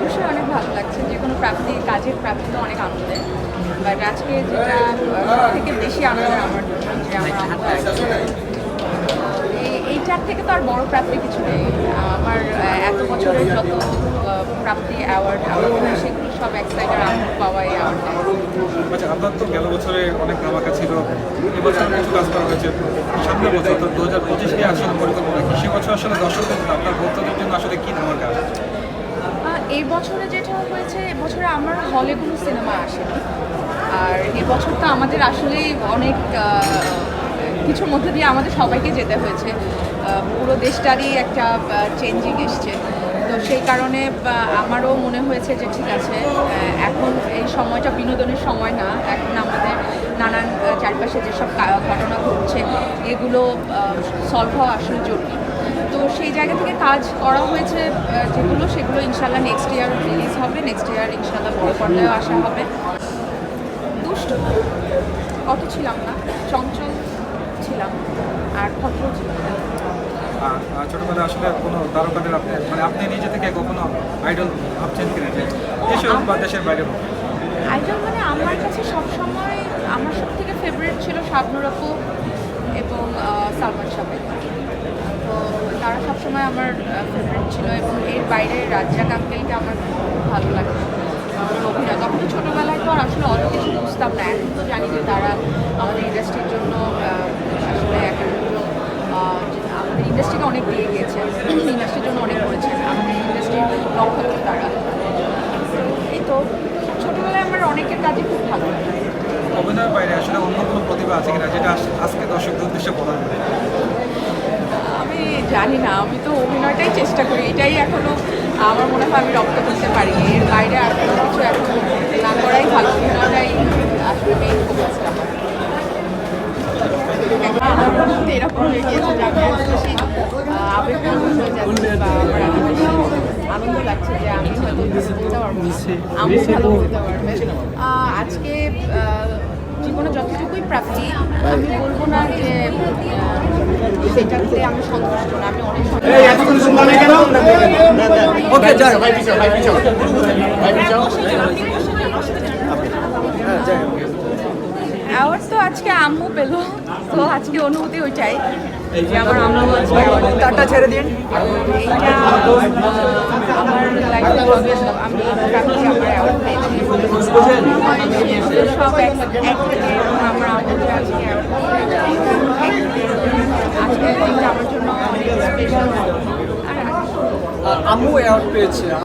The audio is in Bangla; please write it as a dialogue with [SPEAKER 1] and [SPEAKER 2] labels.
[SPEAKER 1] অবশ্যই অনেক ভালো লাগছে। যে কোনো প্রাপ্তি কাজের প্রাপ্তি তো অনেক আনন্দের। বাট আজকে যেটা সব থেকে বেশি আনন্দ আমার জন্য যে আমরা এই- এইটার থেকে তো আর বড় প্রাপ্তি কিছু নেই। আমার এত বছরের যত প্রাপ্তি অ্যাওয়ার্ড আমার সেগুলো সব এক সাইডে আনন্দ পাওয়াই এই অ্যাওয়ার্ডটা
[SPEAKER 2] আচ্ছা আপনার তো গেল বছরে অনেক ধামাকা ছিল। এবছর কিছু কাজ করা হয়েছে। সামনে বছর তো দু হাজার পঁচিশ নিয়ে আসলে পরিকল্পনা কি? সে বছর আসলে দর্শকদের আপনার ভক্তদের জন্য আসলে কি ধামাকা?
[SPEAKER 1] এই বছরে যেটা হয়েছে এবছরে আমার হলে কোনো সিনেমা আসেনি। আর এবছর তো আমাদের আসলেই অনেক কিছুর মধ্যে দিয়ে আমাদের সবাইকে যেতে হয়েছে। পুরো দেশটারই একটা চেঞ্জিং এসছে। তো সেই কারণে আমারও মনে হয়েছে যে ঠিক আছে এখন এই সময়টা বিনোদনের সময় না। এখন আমাদের নানান চারপাশে যেসব ঘটনা ঘটছে, এগুলো সলভ হওয়া আসলে জরুরি। জায়গা থেকে কাজ করা হয়েছে যেগুলো সেগুলো ইনশাল্লাহ নেক্সট ইয়ার রিলিজ হবে। নেক্সট ইয়ার ইনশাল্লাহ বড় পর্দায় আসা হবে। দুষ্ট। অত ছিলাম না চঞ্চল ছিলাম আর ভদ্র ছিলাম।
[SPEAKER 2] ছোটবেলায় আসলে কোনো তারকাদের আপনি মানে আপনি নিজে থেকে কখনো আইডল ভাবছেন কিনা যে দেশে হোক বা দেশের বাইরে
[SPEAKER 1] আইডল মানে আমার কাছে সবসময় আমার সব থেকে ফেভারিট ছিল শাবনুর আপু এবং সালমান তারা সবসময় আমার ফেভারিট ছিল এবং এর বাইরে রাজ্জাক আঙ্কেলকে আমার খুব ভালো লাগে। অভিনয়, তখন ছোটোবেলায় তো আসলে অত কিছু বুঝতাম না। এখন তো জানি যে তারা আমাদের ইন্ডাস্ট্রির জন্য আসলে যে আমাদের ইন্ডাস্ট্রিকে অনেক দিয়ে গিয়েছেন ইন্ডাস্ট্রির জন্য অনেক করেছেন আমাদের ইন্ডাস্ট্রির লক্ষ্য তারা। এই তো, ছোটোবেলায় আমার অনেকের কাজই খুব ভালো লাগে।
[SPEAKER 2] অভিনয়ের বাইরে আসলে অন্য কোনো প্রতিভা আছে কিনা যেটা আজ- আজকে দর্শকদের উদ্দেশ্যে বলা
[SPEAKER 1] আমি জানি না আমি তো অভিনয়টাই চেষ্টা করি এটাই এখনও আমার মনে হয় আমি রপ্ত করতে পারি। এর বাইরে আর কোনো কিছু এখন না করাই ভালো অভিনয়টাই আসলে ফোকাসটা আমার। মধ্যে এরকম হয়ে গিয়েছে যে আমি এত বেশি আহ, আবেগপ্রবণ হয়ে যাচ্ছি বা আমার এত বেশি আনন্দ লাগছে যে আমি হয়তো বলতে পারব। না ভালো বলতে পারবে। আজকে জীবনে যতটুকুই প্রাপ্তি আমি বলব না যে সেটাতে আমি সন্তুষ্ট না আমি অনেক
[SPEAKER 3] ওকে যাই। ভাই পিছাও ভাই পিছাও। ভাই পিছাও।
[SPEAKER 1] অ্যাওয়ার্ড তো আজকে আম্মু পেল তো আজকে অনুভূতি ওইটাই। যে আমার আম্মু আজকে
[SPEAKER 3] টাটা ছেড়ে দিন।
[SPEAKER 1] এইটা আহ, আমার লাইফে হবে আমি প্রাপ্তি আমার অ্যাওয়ার্ড পেয়েছি সব এক এক থেকে আমার আজকে অ্যাওয়ার্ড আজকে দিনটা আমার জন্য অনেক স্পেশাল
[SPEAKER 3] আম্মু অ্যাওয়ার্ড পেয়েছে।